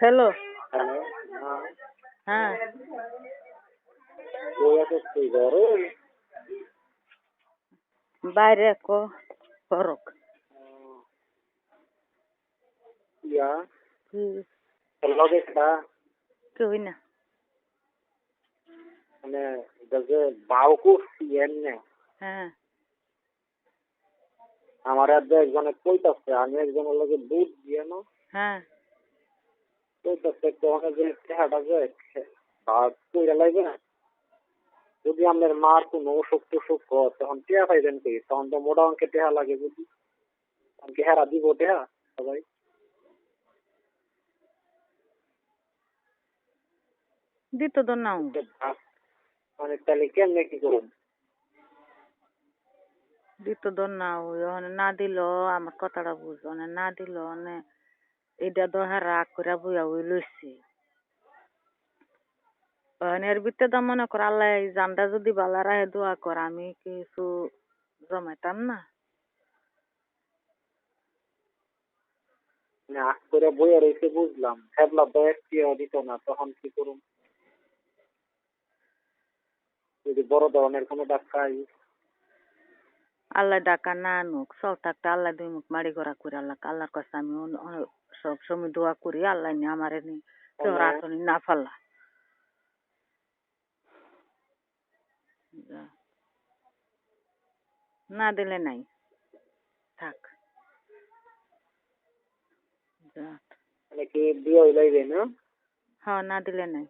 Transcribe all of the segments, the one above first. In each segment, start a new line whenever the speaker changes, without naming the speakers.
Hello.
হ্যাঁ। তুই
বাইরে করক কেউই না।
মানে এটা যে বাউ করছি এমনি
হ্যাঁ।
আমার একজনে কইতাছে আমি একজনের লগে দুধ দিয়ে না।
হ্যাঁ।
না যদি আপনার মার কোনো অসুখ টসুখ হয় তখন টেহা পাইবেন কি তখন তো মোটা অঙ্কে টেহা লাগে বুঝি তখন হেরা দিব টেহা সবাই
দিত নাও
মানে তাহলে কেমনে কি করুন
দিত নাও না দিল, আমার কথাটা বুঝ না দিল মানে এটা তো হ্যাঁ রাগ করে বইয়া বই লইছে এর ভিতরে তো মনে কর আল্লাহ এই জানটা যদি বালা রাহে দোয়া কর আমি কিছু জমাইতাম না
করে বইয়ে রয়েছে বুঝলাম হ্যাবলা বয়স কি দিত না তখন কি করুন যদি বড় ধরনের কোনো ডাক্তার
আল্লাহ ডাকা না আনুক সব থাকতে আল্লাহ দুই মুখ মারি করা করে আল্লাহ আল্লাহর কাছে আমি সব সময় দোয়া করি আল্লাহ নি আমার নি। কেউ। রাতনি না ফাল্লা না দিলে নাই। থাক। হ্যাঁ না দিলে নাই।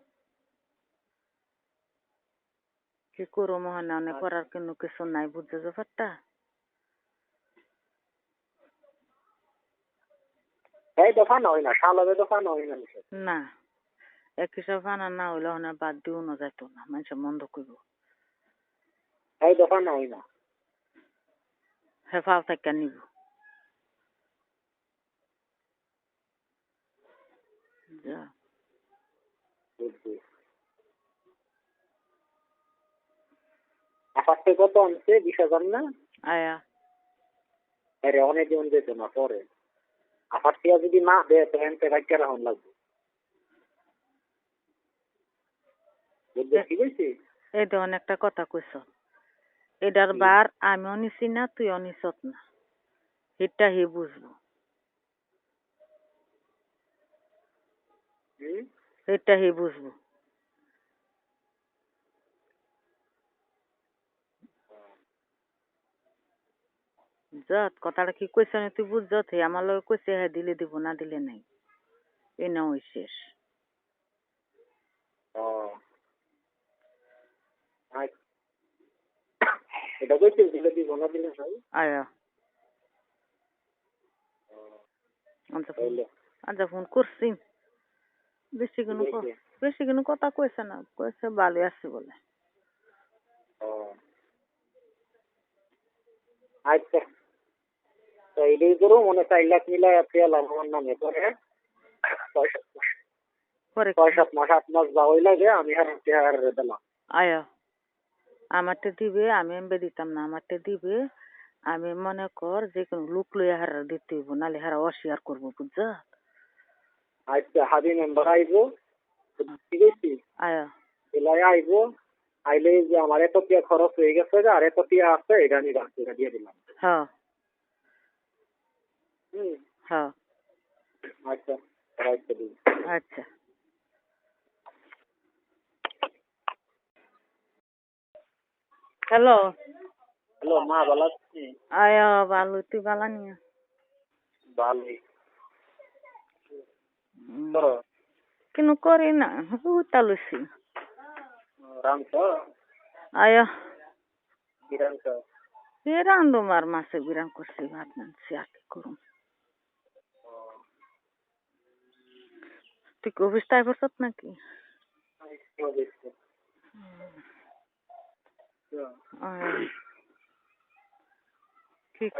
কি করো মহানে? অনেক করার কিন্তু কিছু নাই বুঝছ ব্যাপারটা?
এই দফা নয় না শালাবে দফা নয় না
না এক হিসাব আনা না হইলে ওখানে বাদ দিও না যাইতো না মানুষের মন্দ করব
এই দফা নয় না
হেফাও থেকে নিব যা
আপাতত কত আনছে বিশ হাজার না
আয়া
আরে অনেক জন যেত না পরে আপার থেকে যদি না দেয় তো রাখিয়া রাখুন লাগবে।
এই কথা কইস এটার বার আমিও নিছি না তুইও নিছত না। এটা হে বুঝব। এটা হি বুঝব। যত কথাটা কি কইছ না তুই বুঝছত হে আমার লগে কইছে হ্যাঁ দিলে দিব না দিলে নাই। এই না ওই শেষ।
এটা কইছে দিলে দিব না দিলে নাই
আয়া ফোন
তাইলে।
আচ্ছা ফোন করছি বেশি কোনো বেশি কোনো কথা কইছে না কইছে ভালো আছে বলে।
আচ্ছা মনে চার লাখ মিলাই নামে সাত মাস।
পরে
ছয় সাত মাস আট মাস যা হই লাগে আমি হারাতে হার দিলাম।
আয়া আমারটা দিবে আমি এমবে দিতাম না আমারটা দিবে। আমি মনে কর যে কোনো লোক লইয়া হারা দিতে হইব নালে হারা অস্বীকার করব বুঝছ?
আচ্ছা হাবি মেম্বার আইবো। ঠিক আছে
আয়া।
এলাই আইবো। আইলে যে আমার এত খরচ হয়ে গেছে আর এত আছে এটা আমি রাখছি এটা দিয়ে দিলাম।
হ্যাঁ। হ্যাঁ।
আচ্ছা
আচ্ছা। হ্যালো।
হ্যালো মা ভালো আছি?
আয়া ভালো তুই ভালো নিয়ে
ভালোই করো।
কিন্তু করি না উতালুছি
রামছ
আয়া।
কি রামছ
এ রান্ধো মার মাসে? বিরাম করছি ভাত নানছি আর কি করুম। তুই কবিস তাই বসত নাকি? ঠিক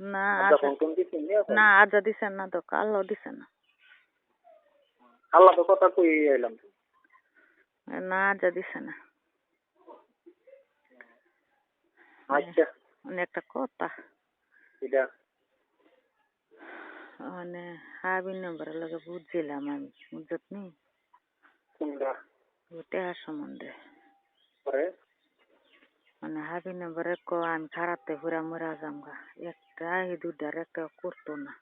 না আজা না আজা দিছে না তো কালো দিছে না।
আল্লাহ তো কথা কই
না আজা দিছে না।
আচ্ছা।
একটা কথা।
এটা
মানে হাবির নম্বরের লগে বুঝছিলাম আমি বুঝত নি? টেহার সম্বন্ধে। মানে হাবির নম্বরে ক আমি খারাপতে ঘুরা মরা যামগা। একটা এই দুটার একটা করতো না।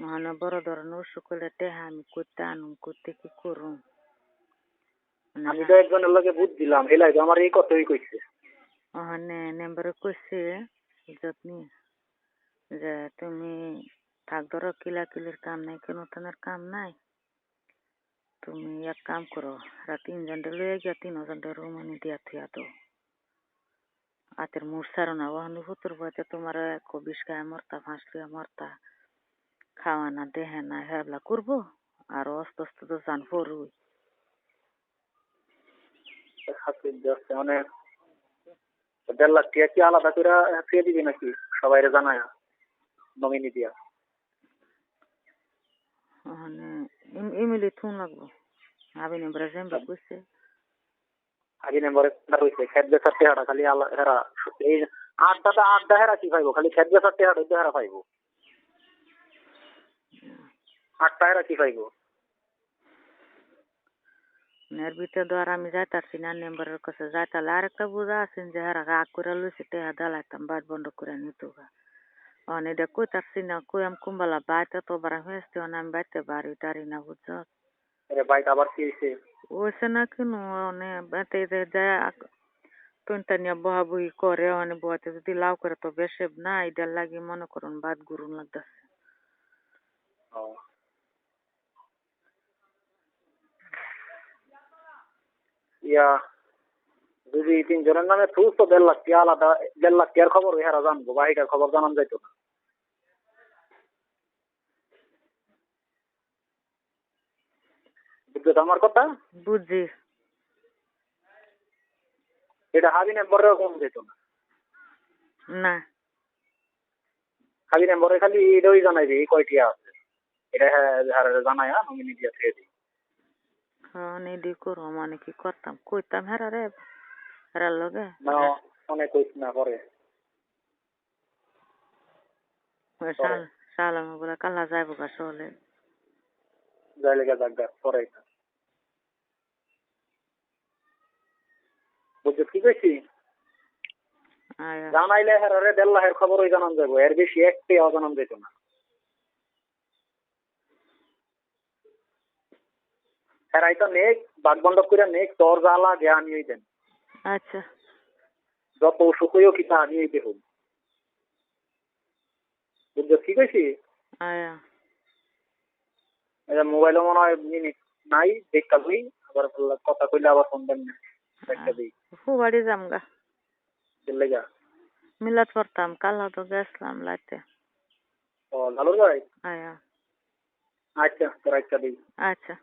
মানে বড় ধরনের অসুখ হলে টেহা আমি করতে আনুম করতে কি করুম? মানে
আমি তো একজনের লগে বুঝ দিলাম এলাই তো আমার এই কথাই কইছে।
ওখানে নেম্বারে কইছে যত্নি যে তুমি থাক ধরো কিলা কিলির কাম নাই কেন তোমার কাম নাই। তুমি এক কাম করো রাত তিনজনটা লইয়া গিয়া তিন জনটা রুমানি দিয়া থিয়া তো আতের মুর সারো না ওখানে হুতুর বয়তে তোমার এক বিষ খায় মরতা, ফাঁস লইয়া মরতা। খাওয়া না, দেহে না, হেবলা করব, আর অস্ত অস্ত তো জান ফরুই
দেড় লাখ টাকা কি আলাদা করে ফিরে দিবি নাকি? সবাই জানায়, নমিনি দিয়া।
ওখানে ইমিলি থুন লাগবো আবি নেম্বারে জেম্বা কইছে
আগে নম্বরে রয়েছে খেত বেচার টেহাটা খালি আলা- হেরা এই আটটা আটটা হেরা কি পাইবো খালি খেত বেচার টেহাটা ওইটা হেরা পাইবো আটটা হেরা কি পাইবো
এর ভিতরে তো আর আমি যাইতারছি না নেম্বারের কাছে যাইতালে আরেকটা বুঝা আছেন যে হারা আগ করে লইছে টেহা দালাইতাম বাদ বন্ধ করে নিত গা কই আমি কুম্বালা বাইতে তো বারা হয়েছে অন আমি বাইতে বাড়ি টারি না বুঝছ
এর বাইক আবার কি হয়েছে
ওইসে না কেন অনে বাইতে যে যায় তুনটা নিয়ে বহা বহি করে অনে বহাতে যদি লাউ করে তো বেশে না এটার লাগি মনে করুন বাদ গুরুন লাগতেছে
ও। ইয়া যদি তিনজনের নামে থুস তো দেড় লাখ টাকা আলাদা দেড় লাখ টাকার খবর ওই হেরা জানব বাহিটার খবর জানান যাইতো না বুঝছ আমার কথা?
বুঝছি।
এটা হাবি নম্বরেও কম যেত না।
না।
হাবি নম্বরে খালি এটাই জানাইবে কয়টি আছে? এটা হ্যাঁ জানাই হ্যাঁ নমিনি দিয়ে থেকে দিই।
হ্যাঁ এডি করো মানে কি করতাম? কইতাম হেরা রে হেরার লগে।
না অনেক কইস না পরে।
শাল বলে কালা যাইব গা চলে
যাই লেগে যাক গা, পরে। বুঝছ কি কইছি? জানাইলে হেরারে দেড় লাখের খবর ওই জানান যাব এর বেশি একটি অজানান যেত না। হেরাই তো নেক বাঘ বন্ধ করে নেক তোর জ্বালা জ্ঞান নিয়ে দেন।
আচ্ছা।
যত অসুখ হইও বুঝছ কি কইছি?
আয়া।
এটা মোবাইলে মনে হয় মিনিট নাই দেখা আবার কথা কইলে আবার ফোন দেন না। একটা দিই।
ফু বাড়ি যাম গা
চলে যা
মিলাত পড়তাম কালা তো গেছিলাম লাইতে
ও লালুর ভাই
আয়া
আচ্ছা তোর একটা দিই
আচ্ছা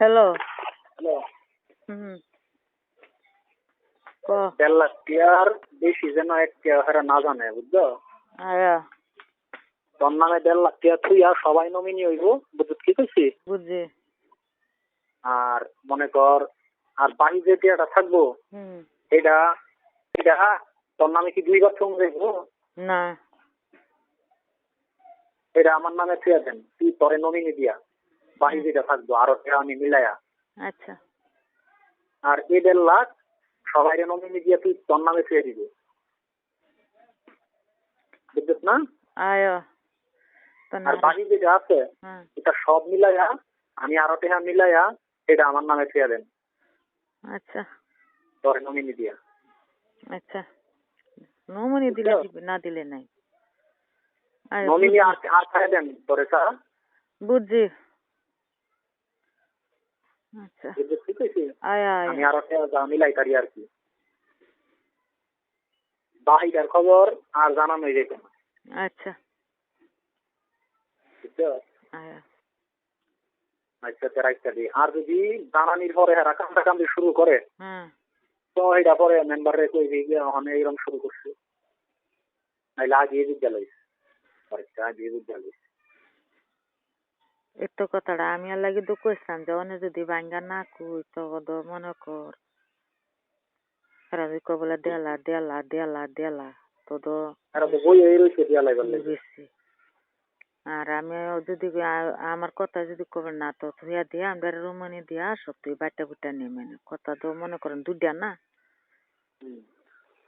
হ্যালো
হ্যালো
হুম
টিয়ার বেশি যেন একটা হেরা না জানে বুঝছ
আয়া
তোর নামে দেড় লাখ টিয়া তুই আর সবাই নমিনি হইব কইছি?
বুঝছি।
আর মনে কর আর বাকি যে টিয়াটা থাকব এটা এটা তোর নামে কি দুই বছর যাইব
না।
এটা আমার নামে থুয়া দেন তুই পরে নমিনি দিয়া। বাকি যেটা থাকব আরও টিয়া আমি মিলাইয়া
আচ্ছা।
আর এই দেড় লাখ সবাই নমিনি দিয়া তুই তোর নামে থুয়ে দিবি। বুঝছিস না?
আয়া।
আর বাকি যেটা আছে এটা সব মিলাইয়া আমি আরও টেহা মিলাইয়া এটা আমার নামে থুয়ে দেন।
আচ্ছা।
তোর নমিনি দিয়া।
আচ্ছা। নমনি দিলে না দিলে নাই।
নমিনি আর আর খাই দেন তোরে স্যার
বুঝছি। আচ্ছা।
আমি আরও টেহা মিলাই পারি আর কি। বাহিটার খবর আর জানানোই যেত না।
আচ্ছা।
বুঝছ
আয়া
আচ্ছা তেরা ইত্যাদি আর যদি জানানির পরে হেরা কান্দা কান্দি শুরু করে তো এটা পরে মেম্বারে কই অনেক এরকম শুরু করছে নাইলে আগে বিদ্যালয় পরীক্ষা আগে বিদ্যালয়
এত কথাটা আমি আর লাগি কইছিলাম যে অনে যদি বাঙ্গা না কই তো মনে কর হেরা যদি কয় বলে দেলা দেলা দেলা দেলা তো তো
এরা বই এই রয়েছে
বেশি আর আমি যদি আমার কথা যদি কবে না তো থুয়া দিয়ে আমরা রুমানি দিয়া সব তুই বাটা বুটা নেমে নে কথা তো মনে করেন না।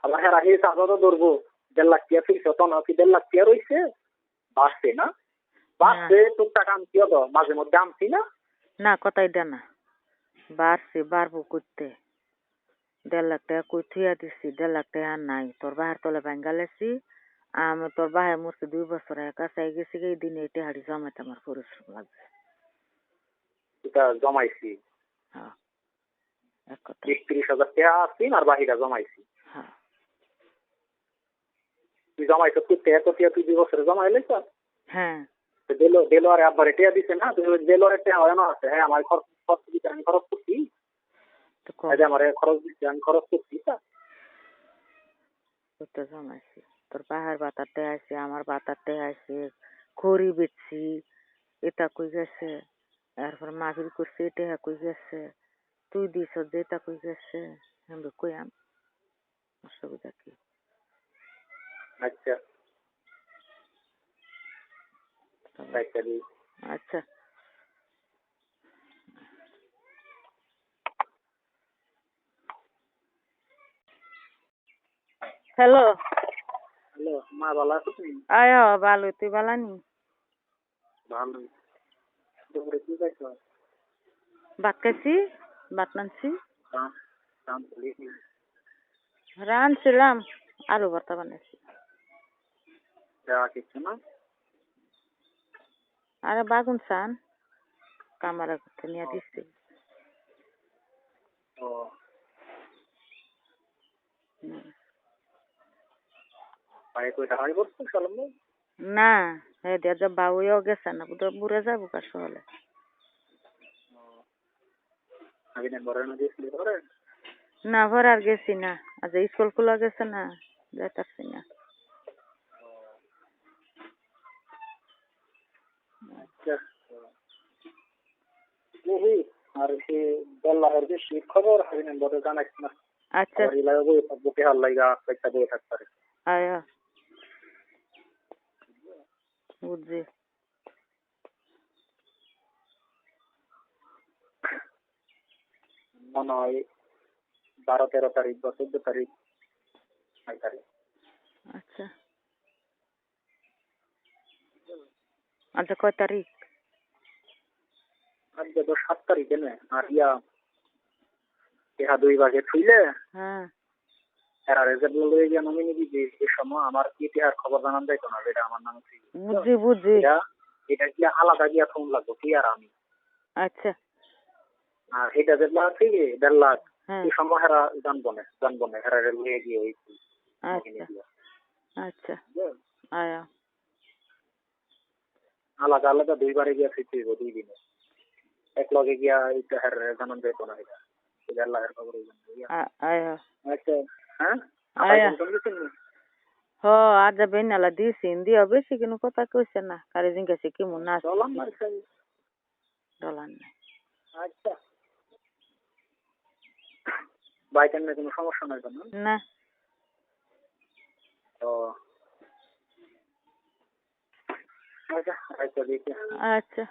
আবার হেরা হে তো ধরবো দেড় লাখ টিয়া ফিরছে তো না কি দেড় লাখ টিয়া রয়েছে বাড়ছে না? বাড়ছে টুকটাক আনছি তো মাঝে মধ্যে আনছি না?
না কথাই দে না। বাড়ছে বাড়বো করতে দেড় লাখ টাকা কই থুয়া দিছি দেড় লাখ টাকা নাই। তোর বাহার তলে ভাঙ্গালেছি আমি তোর বাহে মরছে দুই বছর একা চাই গেছি এই দিনে এটা হাড়ি জমাইতে আমার পরিশ্রম লাগবে
এটা জমাইছি
হ্যাঁ এক
তিরিশ হাজার টাকা আসছি আর বাহিরা জমাইছি
হ্যাঁ
তুই জমাইছ তুই টিয়া তো তুই দুই বছরে জমাইলে তো
হ্যাঁ
দেলো দেলোয়ারে আব্বার টিয়া দিছে না তুই দেলোয়ারে টিয়া হয় না আছে হ্যাঁ আমার খরচ খরচ দিতে আমি খরচ করছি আমার খরচ দিচ্ছে আমি খরচ করছি তা
জমাইছি তোর বাহার বাতাতে আছে আমার বাতাতে আছে খড়ি বেচছি এটা কই গেছে? এরপর মাগির করছি এটা কই গেছে? তুই দিছ যেটা কই গেছে? আমি কই আম? অসুবিধা কি?
আচ্ছা। আচ্ছা
আচ্ছা। হ্যালো?
হ্যালো মা ভালো আছো তুমি?
আয় ভালো। তুই বালানি
ভালো। দুপুরে কি খাইছো?
ভাত খাইছি ভাত নানছি রানছিলাম আলু ভর্তা বানাইছি।
না?
আরে বাগুন চান। কামারা করতে নিয়ে দিচ্ছি
ও
হুম।
পায়ে সালাম
না হে দিয়া যে বাউও গেছে না বুড়ে যাব কার সহলে?
আগে নেন বড় না
ভর আর গেছি না আজ স্কুল খোলা গেছে না যাইতাছি না।
আচ্ছা। এই আর সে বললার যে শীত খবর আগে বড় জানাইছ না।
আচ্ছা।
বই একটা বই থাকতে পারে
আয়। বুঝছি
মনে হয় বারো তেরো তারিখ বা চোদ্দ তারিখ ছয় তারিখ।
আচ্ছা। আচ্ছা কয় তারিখ?
আজকে তো সাত তারিখে নে আর ইয়া ইহা দুই ভাগে থুইলে
হ্যাঁ।
এরা রেজাল্ট লয়ে গিয়া নমিনি দিবে এ সময় আমার ইতিহার খবর জানান যাইতো না যেটা আমার নাম ছিল।
বুঝছি বুঝছি।
এটা এটা আলাদা গিয়া ফোন লাগবো কি আর আমি?
আচ্ছা।
আর এটা যেগুলা আছে কি দেড় লাখ
হ্যাঁ।
এই সময় হেরা জানব না জানব না হেরা লয়ে গিয়ে ওই
আচ্ছা। আচ্ছা।
আলাদা আলাদা দুইবারে গিয়া ফিরতে হইব দুই দিনে। এক লগে গিয়া এটা হের জানান যাইতো না এটা। আচ্ছা। হ্যাঁ?
হ আজ বেনালা দিছি দিয়া বেশি কোনো কথা কইছে না। কারে জিজ্ঞাসা কি মন আছে। ডলার নাই।
আচ্ছা। কোনো সমস্যা নাই তো না? তো আচ্ছা
আচ্ছা।